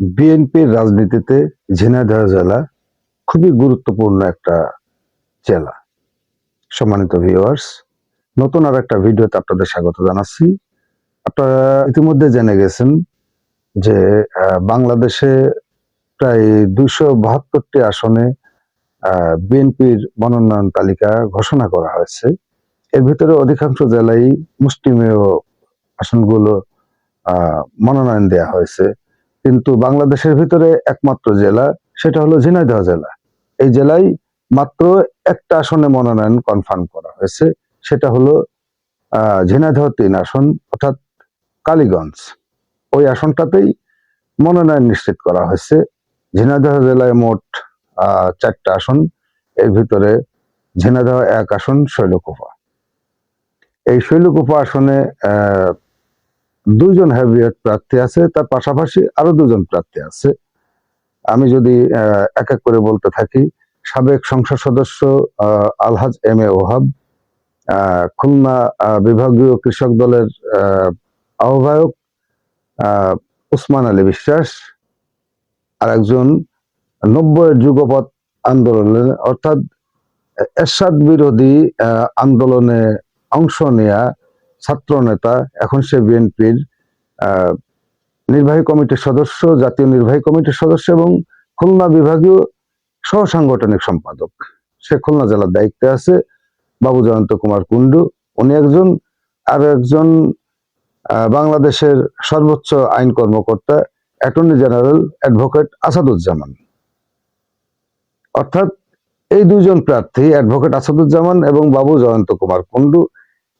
বিএনপির রাজনীতিতে ঝিনাইদহ জেলা খুবই গুরুত্বপূর্ণ একটা জেলা। সম্মানিত ভিউয়ার্স নতুন আর একটা ভিডিওতে আপনাদের স্বাগত জানাচ্ছি। আপনারা ইতিমধ্যে জেনে গেছেন যে বাংলাদেশে প্রায় দুইশো বাহাত্তরটি আসনে বিএনপির মনোনয়ন তালিকা ঘোষণা করা হয়েছে। এর ভিতরে অধিকাংশ জেলায় মুষ্টিমেয় আসনগুলো মনোনয়ন দেয়া হয়েছে। কিন্তু বাংলাদেশের ভিতরে একমাত্র জেলা সেটা হলো ঝিনাইদহ জেলা। এই জেলায় মাত্র একটা আসনে মনোনয়ন কনফার্ম করা হয়েছে সেটা হলো আহ, ঝিনাইদহ তিন আসন অর্থাৎ কালীগঞ্জ। ওই আসনটাতেই মনোনয়ন নিশ্চিত করা হয়েছে। ঝিনাইদহ জেলায় মোট আহ, চারটা আসন এর ভিতরে ঝিনাইদহ এক আসন শৈলকুপা। এই শৈলকুপা আসনে আহ, দুইজন হ্যাভিয়েট প্রার্থী আছে তার পাশাপাশি আরও দুজন প্রার্থী আছে। আমি যদি এক এক করে বলতে থাকি সাবেক সংসদ সদস্য আলহাজ এম এ ওহাব খুলনা বিভাগীয় কৃষক দলের আহ, আহ্বায়ক আহ, উসমান আলী বিশ্বাস আর একজন নব্বই যুগপৎ আন্দোলনে অর্থাৎ এরশাদ বিরোধী আন্দোলনে অংশ নেয়া ছাত্র নেতা, এখন সে বিএনপির নির্বাহী কমিটির সদস্য, জাতীয় নির্বাহী কমিটির সদস্য এবং খুলনা বিভাগীয় সহ সাংগঠনিক সম্পাদক। সে খুলনা জেলার দায়িত্বে আছে, বাবু জয়ন্ত কুমার কুন্ডু উনি একজন আর একজন বাংলাদেশের সর্বোচ্চ আইন কর্মকর্তা, অ্যাটর্নি জেনারেল অ্যাডভোকেট আসাদুজ্জামান। অর্থাৎ এই দুজন প্রার্থী, অ্যাডভোকেট আসাদুজ্জামান এবং বাবু জয়ন্ত কুমার কুন্ডু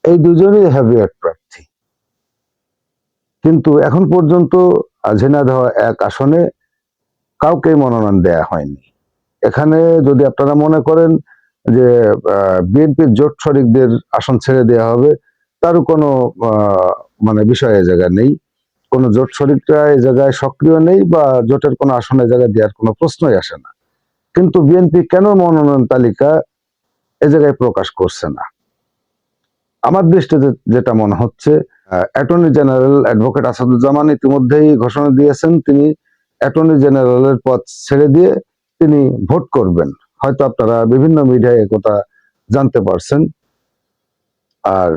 এই দুজনই হ্যাভিয়েট প্রার্থী কিন্তু এখন পর্যন্ত ঝিনাইদহ এক আসনে কাউকে মনোনয়ন দেয়া হয়নি। এখানে যদি আপনারা মনে করেন যে বিএনপির জোট শরিকদের আসন ছেড়ে দেওয়া হবে, তারও কোনো মানে বিষয় এ জায়গায় নেই। কোনো জোট শরিকরা এ জায়গায় সক্রিয় নেই বা জোটের কোনো আসনে জায়গায় দেওয়ার কোনো প্রশ্নই আসে না। কিন্তু বিএনপি কেন মনোনয়ন তালিকা এ জায়গায় প্রকাশ করছে না? আমার দৃষ্টিতে যেটা মনে হচ্ছে অ্যাটর্নি জেনারেল অ্যাডভোকেট আসাদুজ্জামান ইতিমধ্যেই ঘোষণা দিয়েছেন, তিনি অ্যাটর্নি জেনারেলের পদ ছেড়ে দিয়ে তিনি ভোট করবেন। হয়তো আপনারা বিভিন্ন মিডিয়ায় একথা জানতে পারছেন। আর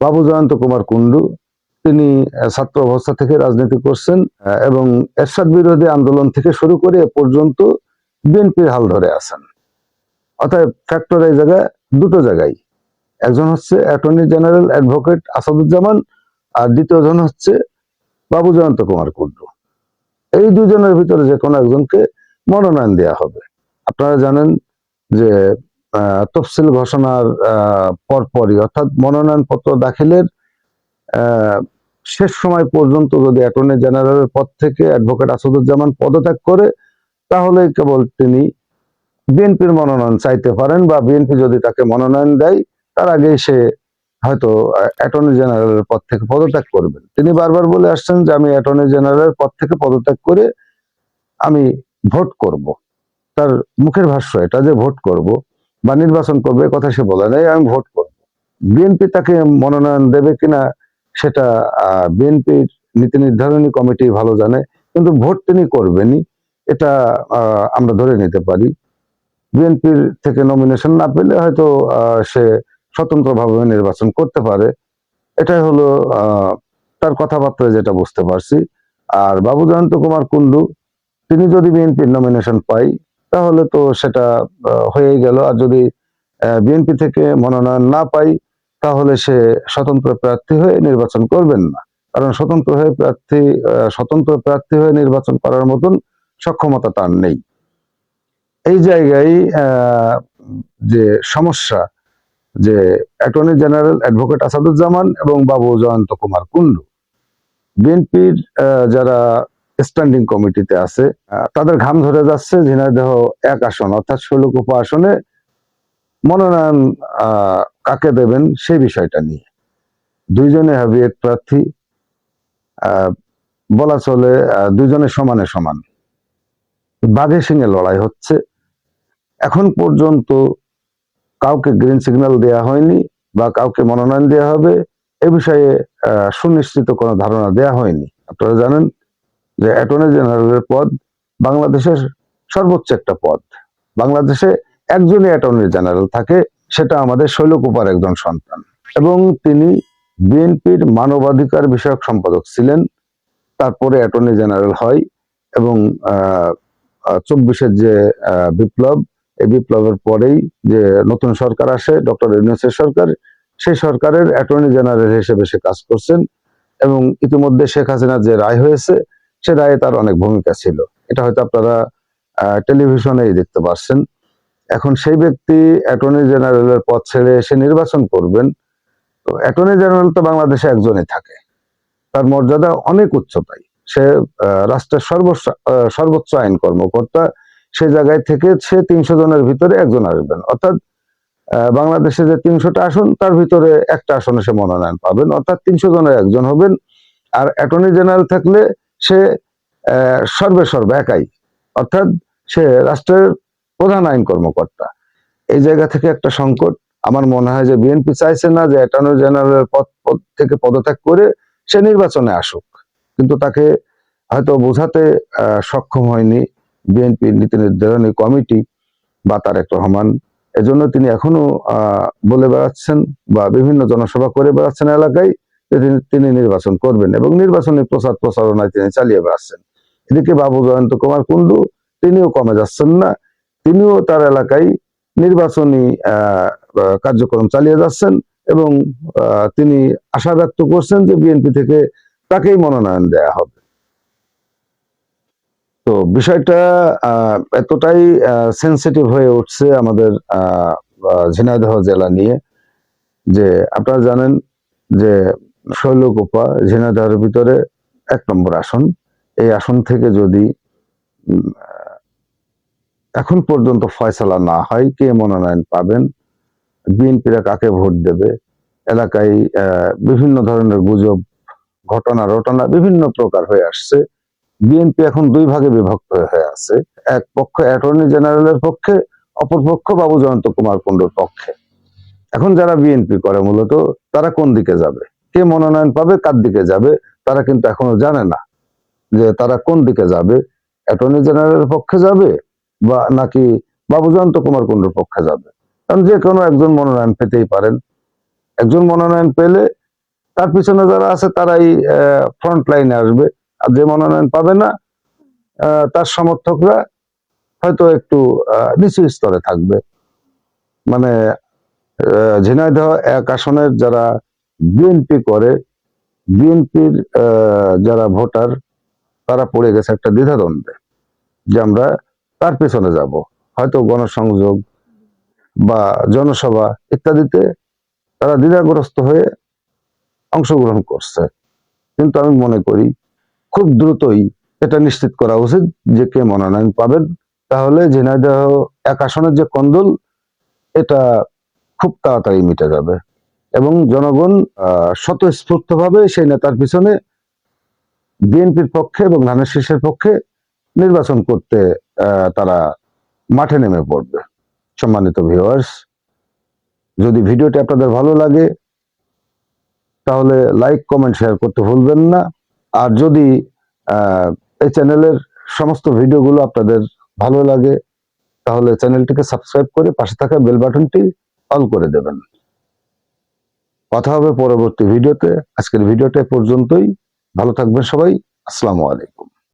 বাবু জয়ন্ত কুমার কুন্ডু তিনি ছাত্র অবস্থা থেকে রাজনীতি করছেন এবং এরশাদ বিরোধী আন্দোলন থেকে শুরু করে এ পর্যন্ত বিএনপির হাল ধরে আছেন। অর্থাৎ ফ্যাক্টর এই জায়গায় দুটো জায়গায়। একজন হচ্ছে অ্যাটর্নি জেনারেল অ্যাডভোকেট আসাদুজ্জামান আর দ্বিতীয়জন হচ্ছে বাবু জয়ন্ত কুমার কুন্ডু এই দুজনের ভিতরে যে কোনো একজনকে মনোনয়ন দেওয়া হবে। আপনারা জানেন যে তফসিল ঘোষণার পরপরই অর্থাৎ মনোনয়ন পত্র দাখিলের শেষ সময় পর্যন্ত যদি অ্যাটর্নি জেনারেলের পদ থেকে অ্যাডভোকেট আসাদুজ্জামান পদত্যাগ করে তাহলে কেবল তিনি বিএনপির মনোনয়ন চাইতে পারেন বা বিএনপি যদি তাকে মনোনয়ন দেয় তার আগেই সে হয়তো অ্যাটর্নি জেনারেলের পদ থেকে পদত্যাগ করবেন। তিনি বারবার বলে আসছেন যে, আমি অ্যাটর্নি জেনারেলের পদ থেকে পদত্যাগ করে আমি ভোট করব। তার মুখের ভাষ্য এটা যে, ভোট করব বা নির্বাচন করবে কথা সে বলে নাই, আমি ভোট করব। বিএনপি তাকে মনোনয়ন দেবে কিনা, সেটা বিএনপির নীতি নির্ধারণী কমিটি ভালো জানে, কিন্তু ভোট তিনি করবেনই, এটা আমরা ধরে নিতে পারি। বিএনপির থেকে নমিনেশন না পেলে হয়তো সে স্বতন্ত্রভাবে নির্বাচন করতে পারে। এটাই হলো তার কথাবার্তায় যেটা বুঝতে পারছি। আর বাবু জয়ন্ত কুমার কুন্ডু তিনি যদি বিএনপির নমিনেশন পাই তাহলে তো সেটা হয়েই গেল। আর যদি বিএনপি থেকে মনোনয়ন না পাই তাহলে সে স্বতন্ত্র প্রার্থী হয়ে নির্বাচন করবেন না। কারণ স্বতন্ত্র হয়ে প্রার্থী স্বতন্ত্র প্রার্থী হয়ে নির্বাচন করার মতন সক্ষমতা তার নেই। এই জায়গায় যে সমস্যা যে অ্যাটর্নি জেনারেল অ্যাডভোকেট আসাদুজ্জামান এবং বাবু জয়ন্ত কুমার কুন্ডু বিএনপির যারা স্ট্যান্ডিং কমিটিতে আছে তাদের ঘাম ধরে যাচ্ছে, ঝিনাইদহ এক আসন, অর্থাৎ শৈলকুপা আসনে মনোনয়ন কাকে দেবেন সেই বিষয়টা নিয়ে। দুইজনে হ্যাভিয়েট প্রার্থী বলা চলে দুইজনে সমানে সমান। বাঘে সিংয়ে লড়াই হচ্ছে। এখন পর্যন্ত কাউকে গ্রিন সিগন্যাল দেয়া হয়নি বা কাউকে মনোনয়ন দেওয়া হবে, এ বিষয়ে সুনিশ্চিত কোনো ধারণা দেয়া হয়নি। আপনারা জানেন যে অ্যাটর্নি জেনারেলের পদ বাংলাদেশের সর্বোচ্চ একটা পদ। বাংলাদেশে একজনই অ্যাটর্নি জেনারেল থাকে, সেটা আমাদের শৈলকুপার একজন সন্তান। এবং তিনি বিএনপির মানবাধিকার বিষয়ক সম্পাদক ছিলেন, তারপরে অ্যাটর্নি জেনারেল হয় এবং চব্বিশের যে বিপ্লব এই বিপ্লবের পরেই যে নতুন সরকার আসে, ডক্টর ইউনুসের সরকার, সেই সরকারের অ্যাটর্নি জেনারেল হিসেবে সে কাজ করছেন এবং ইতিমধ্যে শেখ হাসিনার যে রায় হয়েছে, সে রায়ে তার অনেক ভূমিকা ছিল। এটা হয়তো আপনারা টেলিভিশনেই দেখতে পাচ্ছেন এখন সেই ব্যক্তি অ্যাটর্নি জেনারেলের পদ ছেড়ে এসে নির্বাচন করবেন, তো অ্যাটর্নি জেনারেল তো বাংলাদেশে একজনই থাকে। তার মর্যাদা অনেক উচ্চতায়। সে রাষ্ট্রের সর্বোচ্চ সর্বোচ্চ আইন কর্মকর্তা সেই জায়গায় থেকে সে তিনশো জনের ভিতরে একজন আসবেন। অর্থাৎ বাংলাদেশে যে তিনশোটা আসন, তার ভিতরে একটা আসনে সে মনোনয়ন পাবেন। অর্থাৎ তিনশো জনের একজন হবেন। আর অ্যাটর্নি জেনারেল থাকলে সে সর্বে সর্বে একাই। অর্থাৎ সে রাষ্ট্রের প্রধান আইন কর্মকর্তা। এই জায়গা থেকে একটা সংকট। আমার মনে হয় যে বিএনপি চাইছে না যে অ্যাটর্নি জেনারেলের পদ পদ থেকে পদত্যাগ করে সে নির্বাচনে আসুক। কিন্তু তাকে হয়তো বোঝাতে সক্ষম হয়নি। বিএনপি নীতি নির্ধারণী কমিটি বা তারেক রহমান। এজন্য তিনি এখনও বলে বেড়াচ্ছেন বা বিভিন্ন জনসভা করে বেড়াচ্ছেন এলাকায় তিনি- নির্বাচন করবেন এবং নির্বাচনী প্রচার প্রচারণায় তিনি চালিয়ে বেড়াচ্ছেন। এদিকে বাবু জয়ন্ত কুমার কুন্ডু তিনিও কমে যাচ্ছেন না, তিনিও তার এলাকায় নির্বাচনী কার্যক্রম চালিয়ে যাচ্ছেন এবং তিনি আশা ব্যক্ত করছেন যে বিএনপি থেকে তাকেই মনোনয়ন দেয়া হবে। তো বিষয়টা এতটাই সেন্সিটিভ হয়ে উঠছে আমাদের ঝিনাইদহ জেলা নিয়ে যে আপনারা জানেন যে শৈলকুপা, ঝিনাইদহের ভিতরে এক নম্বর আসন। এই আসন থেকে যদি এখন পর্যন্ত ফয়সালা না হয়, কে মনোনয়ন পাবেন? বিএনপিরা কাকে ভোট দেবে? এলাকায় বিভিন্ন ধরনের গুজব, ঘটনা রটনা বিভিন্ন প্রকার হয়ে আসছে। বিএনপি এখন দুই ভাগে বিভক্ত হয়ে আছে। এক পক্ষ অ্যাটর্নি জেনারেলের পক্ষে, অপর পক্ষ বাবু জয়ন্ত কুমার কুণ্ডুর পক্ষে। এখন যারা বিএনপি করে মূলত, তারা কোন দিকে যাবে? কে মনোনয়ন পাবে, কার দিকে যাবে, তারা কিন্তু এখনও জানে না যে তারা কোন দিকে যাবে। অ্যাটর্নি জেনারেলের পক্ষে যাবে বা নাকি বাবু জয়ন্ত কুমার কুণ্ডুর পক্ষে যাবে? কারণ যে কোনো একজন মনোনয়ন পেতেই পারেন। একজন মনোনয়ন পেলে তার পিছনে যারা আছে, তারাই ফ্রন্ট লাইনে আসবে। যে মনোনয়ন পাবে না তার সমর্থকরা হয়তো একটু নিচু স্তরে থাকবে। মানে ঝিনাইদহ এক আসনের যারা বিএনপি করে বিএনপির যারা ভোটার, তারা পড়ে গেছে একটা দ্বিধাদ্বন্দ্বে যে আমরা তার পেছনে যাব। হয়তো গণসংযোগ বা জনসভা ইত্যাদিতে তারা দ্বিধাগ্রস্ত হয়ে অংশগ্রহণ করছে। কিন্তু আমি মনে করি খুব দ্রুতই এটা নিশ্চিত করা উচিত যে কে মনোনয়ন পাবেন। তাহলে ঝিনাইদহ এক আসনের যে কন্দল, এটা খুব তাড়াতাড়ি মিটে যাবে। এবং জনগণ স্বতঃস্ফূর্তভাবে সেই নেতার পিছনে বিএনপির পক্ষে এবং ধানের শীষের পক্ষে নির্বাচন করতে তারা মাঠে নেমে পড়বে। সম্মানিত ভিউয়ার্স যদি ভিডিওটি আপনাদের ভালো লাগে, তাহলে লাইক কমেন্ট শেয়ার করতে ভুলবেন না। আর যদি এই চ্যানেলের সমস্ত ভিডিওগুলো আপনাদের ভালো লাগে, তাহলে চ্যানেলটিকে সাবস্ক্রাইব করে পাশে থাকা বেল বাটনটি অল করে দেবেন। কথা হবে পরবর্তী ভিডিওতে। আজকের ভিডিওটা পর্যন্তই। ভালো থাকবেন সবাই। আসসালামু আলাইকুম।